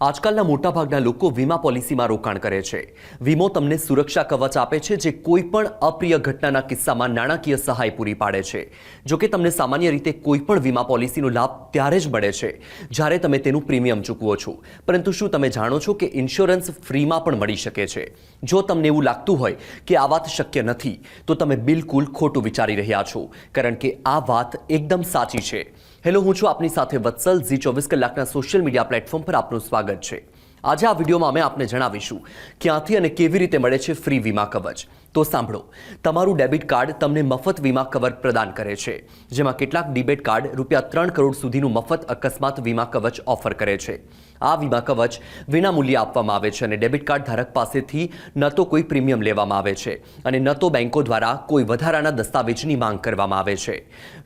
આજકાલના મોટાભાગના લોકો વીમા પોલિસીમાં રોકાણ કરે છે. વીમો તમને સુરક્ષા કવચ આપે છે, જે કોઈ પણ અપ્રિય ઘટનાના કિસ્સામાં નાણાકીય સહાય પૂરી પાડે છે. જો કે તમને સામાન્ય રીતે કોઈ પણ વીમા પોલિસીનો લાભ ત્યારે જ મળે છે, જ્યારે તમે તેનું પ્રીમિયમ ચૂકવો છો. પરંતુ શું તમે જાણો છો કે ઇન્સ્યોરન્સ ફ્રીમાં પણ મળી શકે છે? જો તમને એવું લાગતું હોય કે આ વાત શક્ય નથી, તો તમે બિલકુલ ખોટું વિચારી રહ્યા છો, કારણ કે આ વાત એકદમ સાચી છે. હેલો, હું છું આપની સાથે વત્સલ, ઝી ચોવીસ કલાકના સોશિયલ મીડિયા પ્લેટફોર્મ પર આપનું સ્વાગત છે આજે આ વિડીયોમાં અમે આપને જણાવીશું ક્યાંથી અને કેવી રીતે મળે છે ફ્રી વીમા કવચ. તો સાંભળો, તમારું ડેબિટ કાર્ડ તમને મફત વીમા કવર પ્રદાન કરે છે, જેમાં કેટલાક ડિબેટ કાર્ડ રૂપિયા ત્રણ કરોડ સુધીનું મફત અકસ્માત વીમા કવચ ઓફર કરે છે. આ વીમા કવચ વિના મૂલ્યે આપવામાં આવે છે અને ડેબિટ કાર્ડ ધારક પાસેથી ન તો કોઈ પ્રીમિયમ લેવામાં આવે છે અને ન તો બેંકો દ્વારા કોઈ વધારાના દસ્તાવેજની માંગ કરવામાં આવે છે.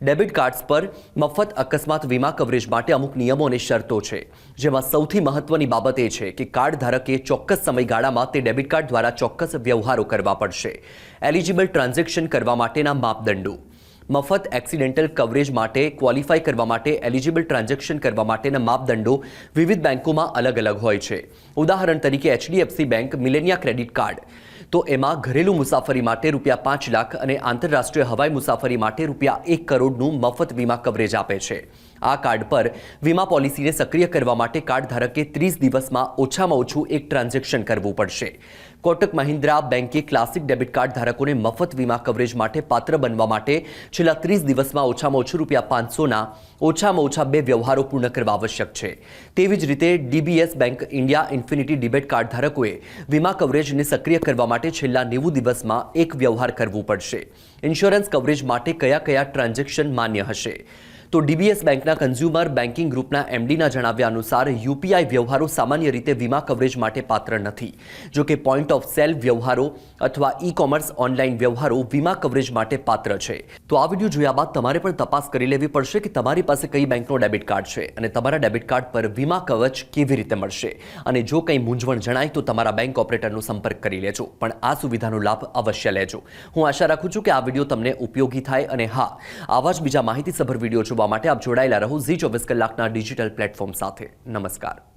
ડેબિટ કાર્ડ્સ પર મફત અકસ્માત વીમા કવરેજ માટે અમુક નિયમો અને શરતો છે, જેમાં સૌથી મહત્વની બાબત એ છે કે કાર્ડ ધારકે ચોક્કસ સમયગાળામાં તે ડેબિટ કાર્ડ દ્વારા ચોક્કસ વ્યવહારો કરવા પડશે. એલિજિબલ ટ્રાન્ઝેક્શન કરવા માટેના માપદંડો. મફત એક્સિડેન્ટલ કવરેજ માટે ક્વોલિફાય કરવા માટે એલિજિબલ ટ્રાન્ઝેક્શન કરવા માટેના માપદંડો વિવિધ બેંકોમાં અલગ અલગ હોય છે. ઉદાહરણ તરીકે HDFC bank Millennia credit card. તો એમાં ઘરેલું મુસાફરી માટે રૂપિયા પાંચ લાખ અને આંતરરાષ્ટ્રીય હવાઈ મુસાફરી માટે રૂપિયા એક કરોડનું મફત વીમા કવરેજ આપે છે. આ કાર્ડ પર વીમા પોલિસીને સક્રિય કરવા માટે કાર્ડ ધારકે ત્રીસ દિવસમાં ઓછામાં ઓછું એક ટ્રાન્ઝેક્શન કરવું પડશે. કોટક મહિન્દ્રા બેંકે ક્લાસિક ડેબિટ કાર્ડ ધારકોને મફત વીમા કવરેજ માટે પાત્ર બનવા માટે છેલ્લા ત્રીસ દિવસમાં ઓછામાં ઓછું રૂપિયા પાંચસોના ઓછામાં ઓછા બે વ્યવહારો પૂર્ણ કરવા આવશ્યક છે. તેવી જ રીતે DBS bank India infinity debit card ધારકોએ વીમા કવરેજને સક્રિય કરવા માટે છેલ્લા નેવું દિવસમાં એક વ્યવહાર કરવું પડશે. ઇન્સ્યોરન્સ કવરેજ માટે કયા કયા ટ્રાન્ઝેક્શન માન્ય હશે? તો ડીબીએસ બેંકના કન્ઝ્યુમર બેન્કિંગ ગ્રુપના એમડીના જણાવ્યા અનુસાર યુપીઆઈ વ્યવહારો સામાન્ય રીતે વીમા કવરેજ માટે પાત્ર નથી. જો પોઈન્ટ ઓફ સેલ વ્યવહારો અથવા ઈ કોમર્સ ઓનલાઈન વ્યવહારો વીમા કવરેજ માટે પાત્ર છે. તો આ વીડિયો જોયા બાદ તમારે પણ તપાસ કરી લેવી પડશે કે તમારી પાસે કઈ બેંકનો ડેબિટ કાર્ડ છે અને તમારા ડેબિટ કાર્ડ પર વીમા કવચ કેવી રીતે મળશે. અને જો કંઈ મૂંઝવણ જણાય તો તમારા બેંક ઓપરેટરનો સંપર્ક કરી લેજો. પણ આ સુવિધાનો લાભ અવશ્ય લેજો. હું આશા રાખું છું કે આ વીડિયો તમને ઉપયોગી થાય અને હા, આવા જ બીજા માહિતીસભર વીડિયો જોવા માટે આપ જોડાયેલા રહો ઝી ચોવીસ કલાકના ડિજિટલ પ્લેટફોર્મ સાથે. નમસ્કાર.